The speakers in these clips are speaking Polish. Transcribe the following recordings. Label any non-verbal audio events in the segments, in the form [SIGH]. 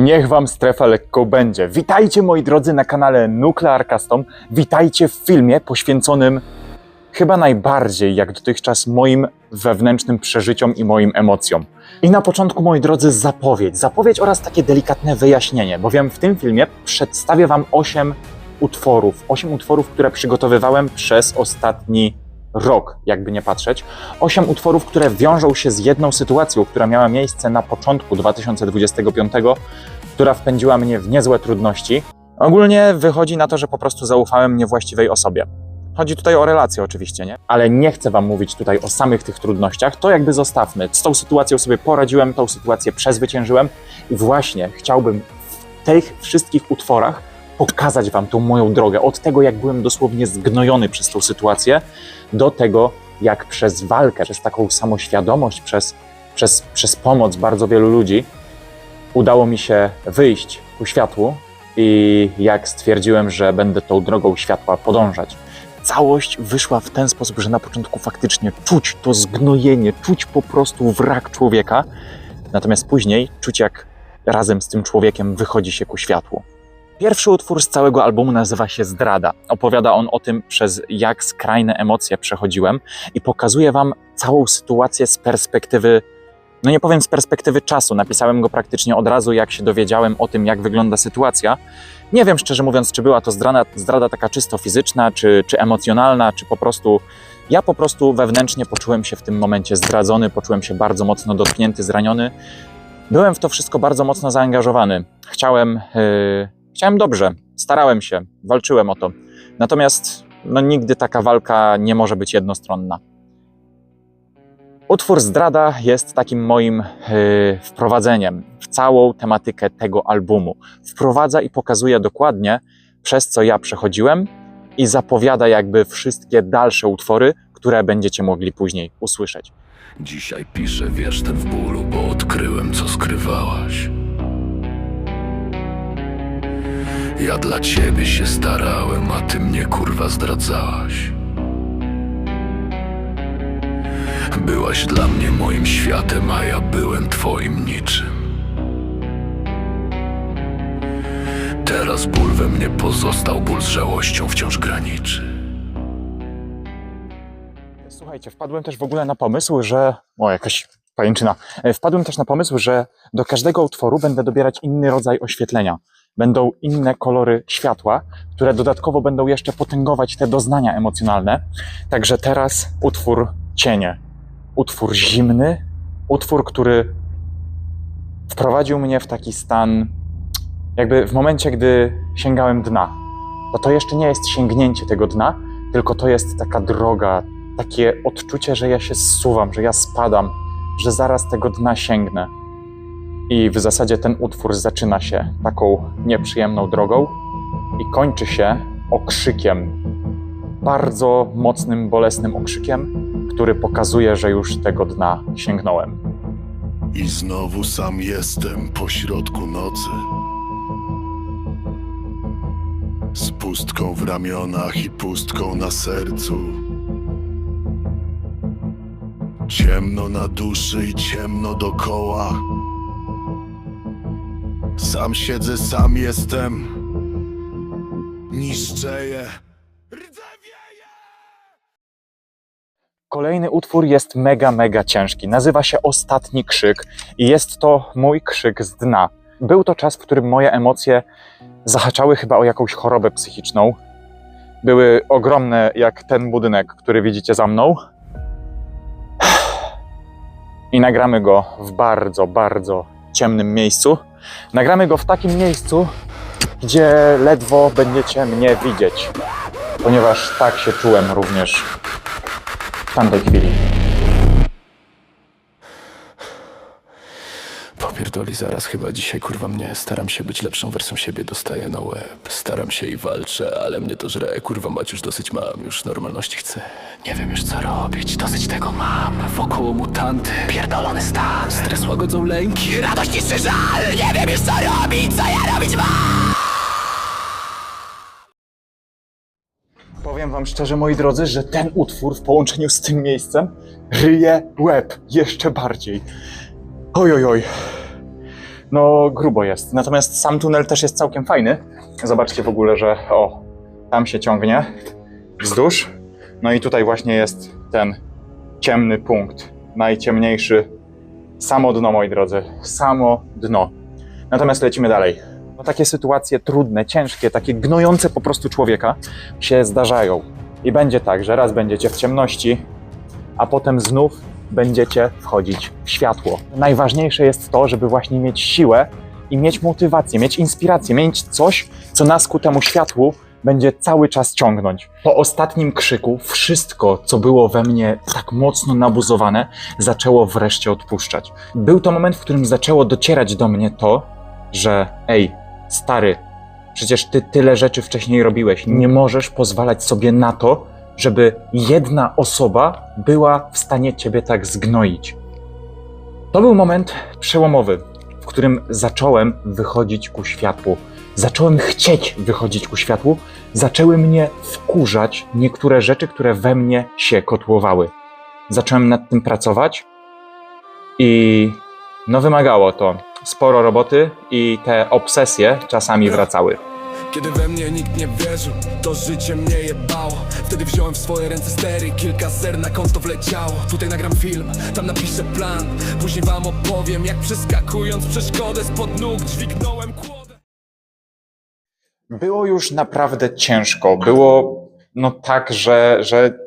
Niech wam strefa lekko będzie. Witajcie moi drodzy na kanale Nuclear Custom. Witajcie w filmie poświęconym chyba najbardziej jak dotychczas moim wewnętrznym przeżyciom i moim emocjom. I na początku, moi drodzy, zapowiedź. Zapowiedź oraz takie delikatne wyjaśnienie, bowiem w tym filmie przedstawię wam 8 utworów. 8 utworów, które przygotowywałem przez ostatni rok, jakby nie patrzeć. 8 utworów, które wiążą się z jedną sytuacją, która miała miejsce na początku 2025, która wpędziła mnie w niezłe trudności. Ogólnie wychodzi na to, że po prostu zaufałem niewłaściwej osobie. Chodzi tutaj o relacje oczywiście, nie? Ale nie chcę wam mówić tutaj o samych tych trudnościach, to jakby zostawmy. Z tą sytuacją sobie poradziłem, tą sytuację przezwyciężyłem i właśnie chciałbym w tych wszystkich utworach pokazać wam tą moją drogę. Od tego, jak byłem dosłownie zgnojony przez tą sytuację, do tego, jak przez walkę, przez taką samoświadomość, przez, przez, przez pomoc bardzo wielu ludzi udało mi się wyjść ku światłu i jak stwierdziłem, że będę tą drogą światła podążać. Całość wyszła w ten sposób, że na początku faktycznie czuć to zgnojenie, czuć po prostu wrak człowieka, natomiast później czuć jak razem z tym człowiekiem wychodzi się ku światłu. Pierwszy utwór z całego albumu nazywa się Zdrada. Opowiada on o tym, przez jak skrajne emocje przechodziłem i pokazuje wam całą sytuację z perspektywy, no nie powiem z perspektywy czasu. Napisałem go praktycznie od razu, jak się dowiedziałem o tym, jak wygląda sytuacja. Nie wiem szczerze mówiąc, czy była to zdrada, zdrada taka czysto fizyczna, czy, czy emocjonalna, czy po prostu. Ja po prostu wewnętrznie poczułem się w tym momencie zdradzony, poczułem się bardzo mocno dotknięty, zraniony. Byłem w to wszystko bardzo mocno zaangażowany. Chciałem. Yy, Chciałem dobrze, starałem się, walczyłem o to. Natomiast no, nigdy taka walka nie może być jednostronna. Utwór Zdrada jest takim moim yy, wprowadzeniem w całą tematykę tego albumu. Wprowadza i pokazuje dokładnie, przez co ja przechodziłem i zapowiada jakby wszystkie dalsze utwory, które będziecie mogli później usłyszeć. Dzisiaj piszę wiersz ten w bólu, bo odkryłem, co skrywałaś. Ja dla ciebie się starałem, a ty mnie kurwa zdradzałaś. Byłaś dla mnie moim światem, a ja byłem twoim niczym. Teraz ból we mnie pozostał, ból z żałością wciąż graniczy. Słuchajcie, wpadłem też w ogóle na pomysł, że. O, jakaś pajęczyna. E, Wpadłem też na pomysł, że do każdego utworu będę dobierać inny rodzaj oświetlenia. Będą inne kolory światła, które dodatkowo będą jeszcze potęgować te doznania emocjonalne. Także teraz utwór cienie. Utwór zimny, utwór, który wprowadził mnie w taki stan, jakby w momencie, gdy sięgałem dna. To to jeszcze nie jest sięgnięcie tego dna, tylko to jest taka droga, takie odczucie, że ja się zsuwam, że ja spadam, że zaraz tego dna sięgnę. I w zasadzie ten utwór zaczyna się taką nieprzyjemną drogą i kończy się okrzykiem, bardzo mocnym, bolesnym okrzykiem, który pokazuje, że już tego dna sięgnąłem. I znowu sam jestem pośrodku nocy. Z pustką w ramionach i pustką na sercu. Ciemno na duszy i ciemno dokoła. Sam siedzę, sam jestem. Niszczeję. Kolejny utwór jest mega, mega ciężki. Nazywa się Ostatni Krzyk i jest to mój krzyk z dna. Był to czas, w którym moje emocje zahaczały chyba o jakąś chorobę psychiczną. Były ogromne, jak ten budynek, który widzicie za mną. [SIGHS] I nagramy go w bardzo, bardzo ciemnym miejscu. Nagramy go w takim miejscu, gdzie ledwo będziecie mnie widzieć, ponieważ tak się czułem również w tamtej chwili. Popierdoli zaraz chyba dzisiaj kurwa mnie Staram się być lepszą wersją siebie Dostaję na łeb. Staram się i walczę Ale mnie to żre. Kurwa mać już dosyć mam Już normalności chcę. Nie wiem już co robić. Dosyć tego mam. Wokoło mutanty. Pierdolony stan. Stres łagodzą lęki. Radość niszczy żal. Nie wiem już co robić Co ja robić mam. Powiem wam szczerze, moi drodzy, że ten utwór w połączeniu z tym miejscem ryje łeb jeszcze bardziej. Oj, oj, oj. No grubo jest. Natomiast sam tunel też jest całkiem fajny. Zobaczcie w ogóle, że o, tam się ciągnie wzdłuż. No i tutaj właśnie jest ten ciemny punkt, najciemniejszy. Samo dno, moi drodzy, samo dno. Natomiast lecimy dalej. No, takie sytuacje trudne, ciężkie, takie gnojące po prostu człowieka się zdarzają. I będzie tak, że raz będziecie w ciemności, a potem znów będziecie wchodzić w światło. Najważniejsze jest to, żeby właśnie mieć siłę i mieć motywację, mieć inspirację, mieć coś, co nas ku temu światłu będzie cały czas ciągnąć. Po ostatnim krzyku wszystko, co było we mnie tak mocno nabuzowane, zaczęło wreszcie odpuszczać. Był to moment, w którym zaczęło docierać do mnie to, że ej, stary, przecież ty tyle rzeczy wcześniej robiłeś. Nie możesz pozwalać sobie na to, żeby jedna osoba była w stanie ciebie tak zgnoić. To był moment przełomowy, w którym zacząłem wychodzić ku światłu. Zacząłem chcieć wychodzić ku światłu, zaczęły mnie wkurzać niektóre rzeczy, które we mnie się kotłowały. Zacząłem nad tym pracować i no wymagało to sporo roboty i te obsesje czasami [CLEARS THROAT] wracały. Kiedy we mnie nikt nie wierzył, to życie mnie jebało. Wtedy wziąłem w swoje ręce stery, kilka zer na konto wleciało. Tutaj nagram film, tam napiszę plan. Później wam opowiem, jak przeskakując przeszkodę spod nóg dźwignąłem kłodę. Było już naprawdę ciężko. Było no tak, że, że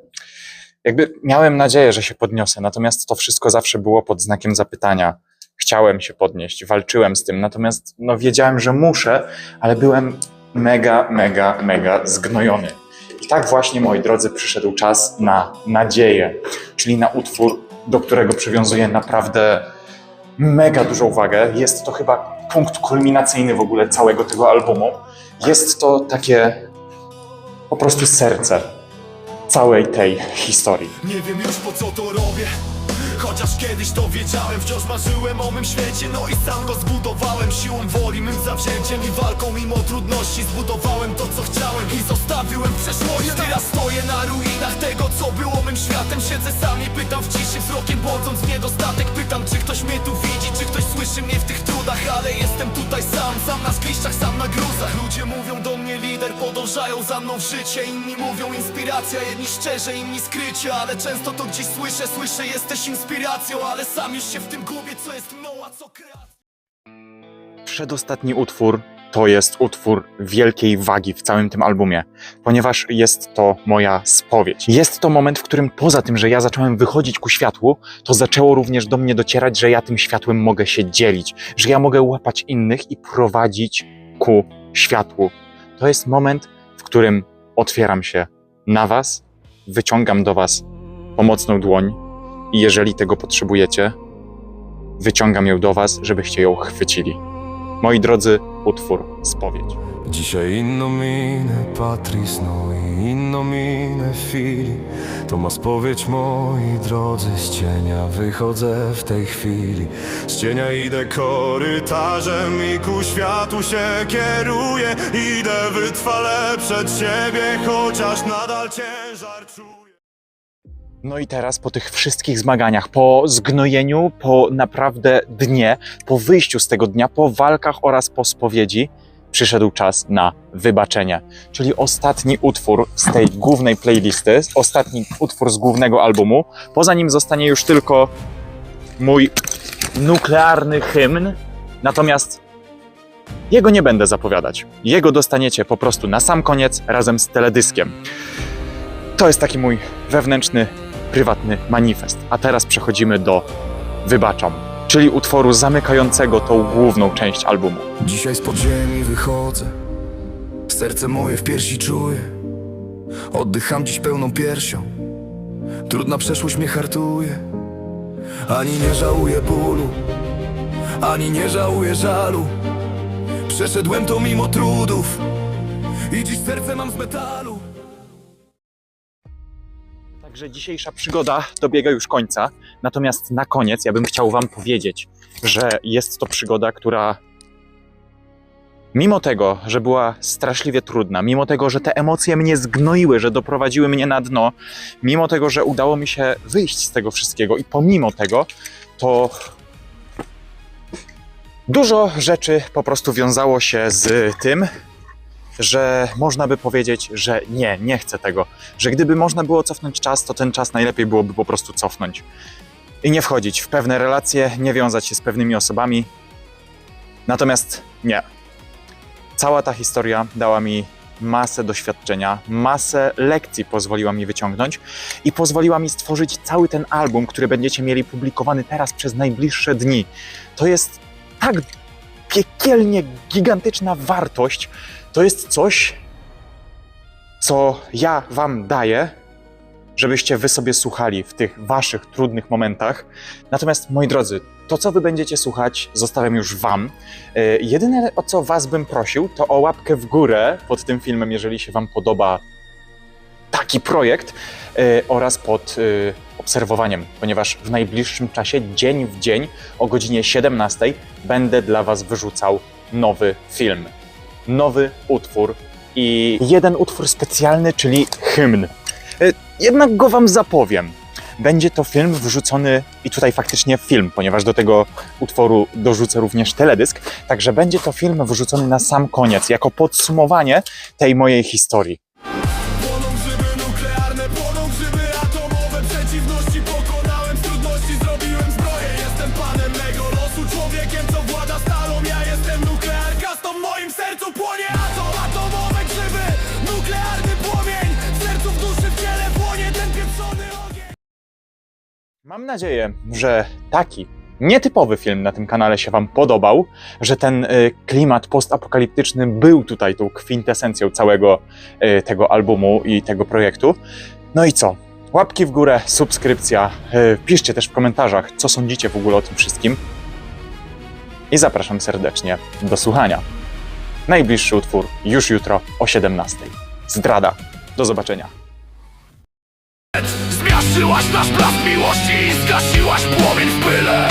jakby miałem nadzieję, że się podniosę, natomiast to wszystko zawsze było pod znakiem zapytania. Chciałem się podnieść, walczyłem z tym, natomiast no wiedziałem, że muszę, ale byłem mega, mega, mega zgnojony. I tak właśnie, moi drodzy, przyszedł czas na nadzieję, czyli na utwór, do którego przywiązuję naprawdę mega dużą uwagę. Jest to chyba punkt kulminacyjny w ogóle całego tego albumu. Jest to takie po prostu serce całej tej historii. Nie wiem już po co to robię Chociaż kiedyś to wiedziałem Wciąż marzyłem o mym świecie. No i sam go zbudowałem Siłą woli, mym zawzięciem i walką. Mimo trudności zbudowałem to co chciałem I zostawiłem w przeszłości Teraz stoję na ruinach tego co było mym światem. Siedzę sam i pytam w ciszy Wzrokiem błądząc niedostatek Pytam sam na zgliszczach, sam na gruzach. Ludzie mówią do mnie lider Podążają za mną w życie. Inni mówią inspiracja Jedni szczerze, inni skrycie. Ale często to gdzieś słyszę Słyszę jesteś inspiracją. Ale sam już się w tym gubię Co jest mną, a co kreacją. Przedostatni utwór to jest utwór wielkiej wagi w całym tym albumie, ponieważ jest to moja spowiedź. Jest to moment, w którym poza tym, że ja zacząłem wychodzić ku światłu, to zaczęło również do mnie docierać, że ja tym światłem mogę się dzielić, że ja mogę łapać innych i prowadzić ku światłu. To jest moment, w którym otwieram się na Was, wyciągam do Was pomocną dłoń i jeżeli tego potrzebujecie, wyciągam ją do Was, żebyście ją chwycili. Moi drodzy, utwór Spowiedź. Dzisiaj inną minę Patris, no i inną minę Fili. To ma spowiedź moi drodzy Z cienia wychodzę w tej chwili. Z cienia idę korytarzem i ku światu się kieruję. Idę wytrwale przed siebie, chociaż nadal ciężar czuję No i teraz po tych wszystkich zmaganiach, po zgnojeniu, po naprawdę dnie, po wyjściu z tego dnia, po walkach oraz po spowiedzi, przyszedł czas na wybaczenie. Czyli ostatni utwór z tej głównej playlisty, ostatni utwór z głównego albumu. Poza nim zostanie już tylko mój nuklearny hymn. Natomiast jego nie będę zapowiadać. Jego dostaniecie po prostu na sam koniec razem z teledyskiem. To jest taki mój wewnętrzny, prywatny manifest. A teraz przechodzimy do Wybaczam, czyli utworu zamykającego tą główną część albumu. Dzisiaj z podziemi wychodzę Serce moje w piersi czuję Oddycham dziś pełną piersią Trudna przeszłość mnie hartuje Ani nie żałuję bólu Ani nie żałuję żalu Przeszedłem to mimo trudów I dziś serce mam z metalu Także dzisiejsza przygoda dobiega już końca. Natomiast na koniec ja bym chciał Wam powiedzieć, że jest to przygoda, która mimo tego, że była straszliwie trudna, mimo tego, że te emocje mnie zgnoiły, że doprowadziły mnie na dno, mimo tego, że udało mi się wyjść z tego wszystkiego i pomimo tego, to Dużo rzeczy po prostu wiązało się z tym, że można by powiedzieć, że nie, nie chcę tego. Że gdyby można było cofnąć czas, to ten czas najlepiej byłoby po prostu cofnąć. I nie wchodzić w pewne relacje, nie wiązać się z pewnymi osobami. Natomiast nie. Cała ta historia dała mi masę doświadczenia, masę lekcji pozwoliła mi wyciągnąć i pozwoliła mi stworzyć cały ten album, który będziecie mieli publikowany teraz przez najbliższe dni. To jest tak piekielnie gigantyczna wartość. To jest coś, co ja Wam daję, żebyście Wy sobie słuchali w tych Waszych trudnych momentach. Natomiast, moi drodzy, to, co Wy będziecie słuchać, zostawiam już Wam. E, Jedyne, o co Was bym prosił, to o łapkę w górę pod tym filmem, jeżeli się Wam podoba taki projekt, e, oraz pod e, obserwowaniem, ponieważ w najbliższym czasie, dzień w dzień, o godzinie 17, będę dla Was wyrzucał nowy film, nowy utwór i jeden utwór specjalny, czyli hymn. E, Jednak go Wam zapowiem. Będzie to film wrzucony, i tutaj faktycznie film, ponieważ do tego utworu dorzucę również teledysk, także będzie to film wrzucony na sam koniec, jako podsumowanie tej mojej historii. Mam nadzieję, że taki nietypowy film na tym kanale się Wam podobał, że ten y, klimat postapokaliptyczny był tutaj tą kwintesencją całego y, tego albumu i tego projektu. No i co? Łapki w górę, subskrypcja. Y, piszcie też w komentarzach, co sądzicie w ogóle o tym wszystkim. I zapraszam serdecznie do słuchania. Najbliższy utwór już jutro o 17. Zdrada. Do zobaczenia. Zmiażdżyłaś nasz blask miłości i zgasiłaś płomień w pyle.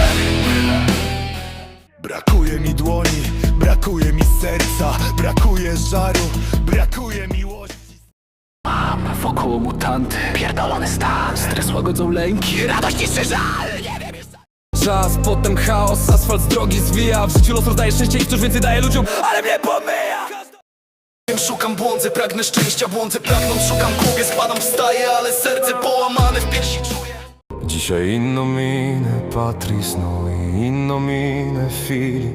Brakuje mi dłoni, brakuje mi serca Brakuje żaru, brakuje miłości. Wokoło mutanty, pierdolony stan. Stres łagodzą lęki, radość niszczy żal. Nie wiem Czas, potem chaos, asfalt z drogi zwija. W życiu los rozdaje szczęście i wciąż więcej daje ludziom Ale mnie pomyja Szukam błądzę, pragnę szczęścia, błądzę pragnąc Szukam gubię, spadam, wstaję, ale serce połamane w piersi czuję. Dzisiaj inną minę Patris, no i inną minę Fili.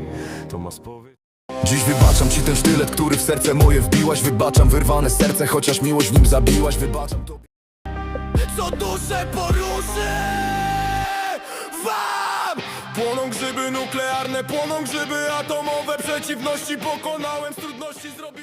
Tomasz powie Dziś wybaczam ci ten sztylet, który w serce moje wbiłaś. Wybaczam wyrwane serce, chociaż miłość w nim zabiłaś. Wybaczam tobie. Co duszę poruszy Wam! Płoną grzyby nuklearne, płoną grzyby atomowe. Przeciwności pokonałem, z trudności zrobiłem